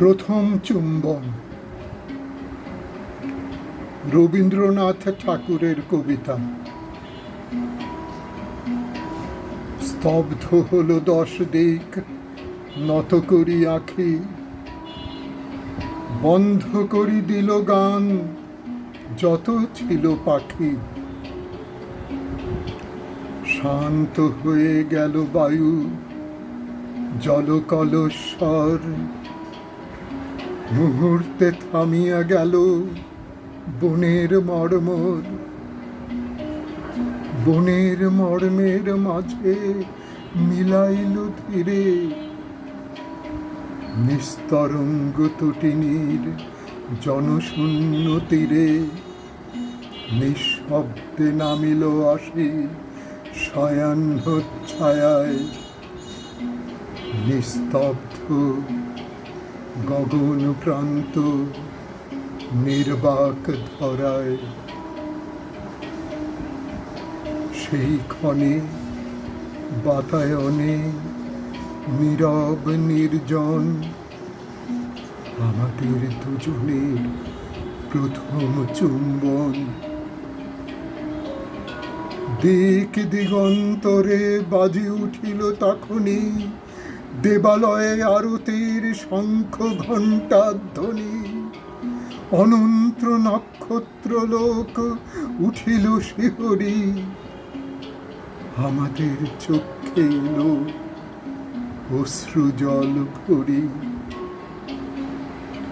প্রথম চুম্বন। রবীন্দ্রনাথ ঠাকুরের কবিতা। স্তব্ধ হলো দশ দিক, নত করি আখি। বন্ধ করি দিল গান, যত ছিল পাখি। শান্ত হয়ে গেল বায়ু, জলকলস্বর। মুহূর্তে থামিয়া গেল বনের মর্মর। বনের মর্মের মাঝে মিলাইল ধীরে নিস্তরঙ্গ তটিনীর জনশূন্য তীরে। নিঃশব্দে নামিল আসি শয়াহ্ন ছায়ায়। নিস্তব্ধ গগন প্রান্ত নির্বাক ধরায় সেই ক্ষণে বাতায়নে নীরব নির্জন আমাদের দুজনের প্রথম চুম্বন। দিক দিগন্তরে বাজি উঠিল তখনই দেবালয়ে আরতির শঙ্খ ঘণ্টা ধ্বনি অনন্ত নক্ষত্র লোক উঠিল শিহরি। আমাদের চোখে এলো অশ্রু জল ভরি।